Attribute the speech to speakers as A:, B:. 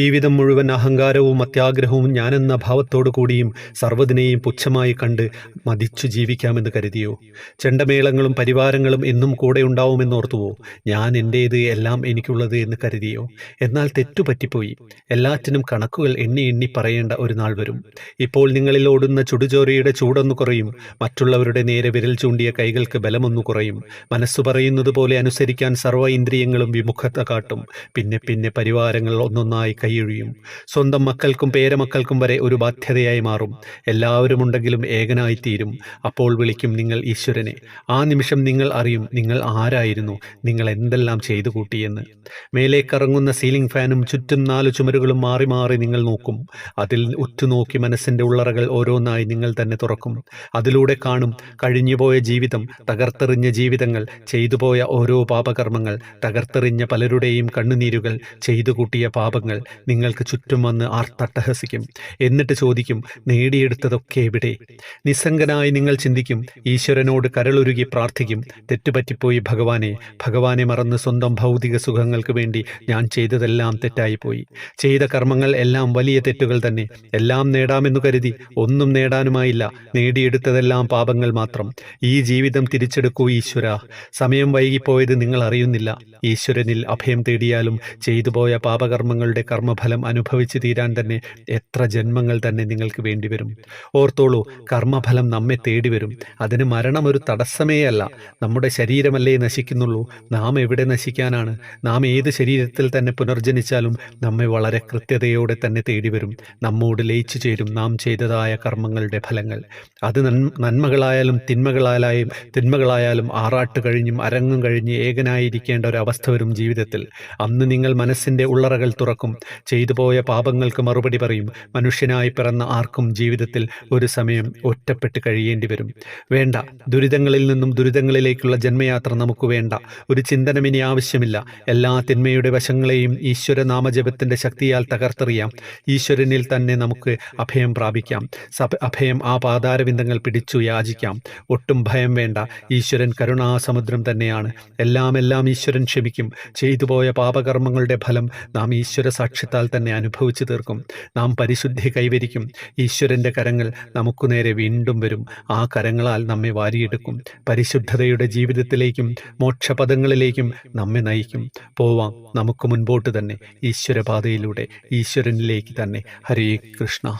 A: ജീവിതം മുഴുവൻ അഹങ്കാരവും അത്യാഗ്രഹവും ഞാനെന്ന ഭാവത്തോടു കൂടിയും സർവതിനെയും പുച്ഛമായി കണ്ട് മതിച്ചു ജീവിക്കാമെന്ന് കരുതിയോ? ചെണ്ടമേളങ്ങളും പരിവാരങ്ങളും എന്നും കൂടെ ഉണ്ടാവുമെന്നോർത്തുവോ? ഞാൻ എന്റേത് എല്ലാം എനിക്കുള്ളത് എന്ന് കരുതിയോ? എന്നാൽ തെറ്റുപറ്റിപ്പോയി. എല്ലാറ്റിനും കണക്കുകൾ എണ്ണി എണ്ണി പറയേണ്ട ഒരു നാൾ വരും. ഇപ്പോൾ നിങ്ങളിൽ ഓടുന്ന ചുടുചോരയുടെ ചൂടൊന്നു കുറയും. മറ്റുള്ളവരുടെ നേരെ വിരൽ ചൂണ്ടിയ കൈകൾക്ക് ബലമൊന്നു കുറയും. മനസ്സ് പറയുന്നത് പോലെ അനുസരിക്കാൻ സർവ ഇന്ദ്രിയങ്ങളും വിമുഖത കാട്ടും. പിന്നെ പിന്നെ പരിവാരങ്ങൾ ഒന്നൊന്നായി കൈയൊഴിയും. സ്വന്തം മക്കൾക്കും പേരമക്കൾക്കും വരെ ഒരു ബാധ്യതയായി മാറും. എല്ലാവരും ഉണ്ടെങ്കിലും ഏകനായിത്തീരും. അപ്പോൾ വിളിക്കും നിങ്ങൾ ഈശ്വരനെ. ആ നിമിഷം നിങ്ങൾ അറിയും നിങ്ങൾ ആരായിരുന്നു നിങ്ങൾ എന്തെല്ലാം ചെയ്തു കൂട്ടിയെന്ന്. മേലെ കറങ്ങുന്ന സീലിംഗ് ഫാനും ചുറ്റും നാല് ചുമരുകളും മാറി മാറി നിങ്ങൾ നോക്കും. അതിൽ ഉറ്റുനോക്കി മനസ്സിന്റെ ഉള്ളറകൾ ഓരോന്നായി നിങ്ങൾ തന്നെ തുറക്കും. അതിലൂടെ കാണും കഴിഞ്ഞുപോയ ജീവിതം തകർത്തെറിഞ്ഞ ജീവിതങ്ങൾ ചെയ്തുപോയ ഓരോ പാപകർമ്മങ്ങൾ തകർത്തെറിഞ്ഞ പലരുടെയും കണ്ണുനീരുകൾ ചെയ്തു കൂട്ടിയ പാപങ്ങൾ നിങ്ങൾക്ക് ചുറ്റും വന്ന് ആർത്തട്ടഹസിക്കും. എന്നിട്ട് ചോദിക്കും നേടിയെടുത്തതൊക്കെ എവിടെ? നിസ്സംഗനായി നിങ്ങൾ ചിന്തിക്കും ഈശ്വരനോട് കരളുരുകി പ്രാർത്ഥിക്കും. തെറ്റുപറ്റിപ്പോയി ഭഗവാനെ. ഭഗവാനെ മറന്ന് സ്വന്തം ഭൗതിക സുഖങ്ങൾക്ക് വേണ്ടി ഞാൻ ചെയ്തതെല്ലാം തെറ്റായിപ്പോയി. ചെയ്ത കർമ്മങ്ങൾ എല്ലാം വലിയ തെറ്റുകൾ തന്നെ. എല്ലാം നേടാമെന്നു കരുതി ഒന്നും നേടാനുമായില്ല. നേടിയെടുത്തതെല്ലാം പാപങ്ങൾ മാത്രം. ഈ ജീവിതം തിരിച്ചെടുക്കൂ ഈശ്വര. സമയം വൈകിപ്പോയത് നിങ്ങൾ അറിയുന്നില്ല. ഈശ്വരനിൽ അഭയം തേടിയാലും ചെയ്തുപോയ പാപകർമ്മങ്ങളുടെ കർമ്മഫലം അനുഭവിച്ചു തീരാൻ തന്നെ എത്ര ജന്മങ്ങൾ തന്നെ നിങ്ങൾക്ക് വേണ്ടിവരും. ഓർത്തോളൂ കർമ്മഫലം നമ്മെ തേടി വരും അതിന് മരണം ഒരു തടസ്സമേ അല്ല. നമ്മുടെ ശരീരമല്ലേ നശിക്കുന്നുള്ളൂ. നാം എവിടെ നശിക്കാനാണ്? നാം ഏത് ശരീരത്തിൽ തന്നെ പുനർജനിച്ചാലും നമ്മെ വളരെ കൃത്യതയോടെ തന്നെ തേടി വരും നമ്മോട് ലയിച്ചു ചേരും നാം ചെയ്തതായ കർമ്മങ്ങളുടെ ഫലങ്ങൾ. അത് നന്മകളായാലും തിന്മകളായാലും തിന്മകളായാലും ആറാട്ട് കഴിഞ്ഞും അരങ്ങും കഴിഞ്ഞ് ഏകനായിരിക്കേണ്ട ഒരു അവസ്ഥ വരും ജീവിതത്തിൽ. അന്ന് നിങ്ങൾ മനസ്സിന്റെ ഉള്ളറകൾ തുറക്കും. ചെയ്തു പോയ പാപങ്ങൾക്ക് മറുപടി പറയും. മനുഷ്യനായി പിറന്ന ആർക്കും ജീവിതത്തിൽ ഒരു സമയം ഒറ്റപ്പെട്ട് കഴിയേണ്ടി വരും. വേണ്ട. ദുരിതങ്ങളിൽ നിന്നും ദുരിതങ്ങളിലേക്കുള്ള ജന്മയാത്ര നമുക്ക് വേണ്ട. ഒരു ചിന്തനം ഇനി ആവശ്യമില്ല. എല്ലാ തിന്മയുടെ വശങ്ങളെയും ഈശ്വര നാമജപത്തിന്റെ ശക്തിയാൽ തകർത്തെറിയാം. ഈശ്വരനിൽ തന്നെ നമുക്ക് അഭയം പ്രാപിക്കാം. അഭയം ആ പാതാരവിന്ദങ്ങൾ പിടിച്ചു യാചിക്കാം. ഒട്ടും ഭയം വേണ്ട. ഈശ്വരൻ കരുണാസമുദ്രം തന്നെയാണ്. എല്ലാം എല്ലാം ഈശ്വരൻ ക്ഷമിക്കും. ചെയ്തു പോയ പാപകർമ്മങ്ങളുടെ ഫലം നാം ഈശ്വര സാക്ഷ്യത്താൽ തന്നെ അനുഭവിച്ചു തീർക്കും. നാം പരിശുദ്ധി കൈവരിക്കും. ഈശ്വരന്റെ കരങ്ങൾ നമുക്കു നേരെ വീണ്ടും വരും. ആ കരങ്ങളാൽ നമ്മെ വാരിയെടുക്കും. പരിശുദ്ധതയുടെ ജീവിതത്തിലേക്കും മോക്ഷപദങ്ങളിലേക്കും നമ്മെ നയിക്കും. പോവാം നമുക്ക് മുൻപോട്ട് തന്നെ. ഈശ്വരപാതയിലൂടെ ഈശ്വരനിലേക്ക് തന്നെ. ഹരേ കൃഷ്ണ.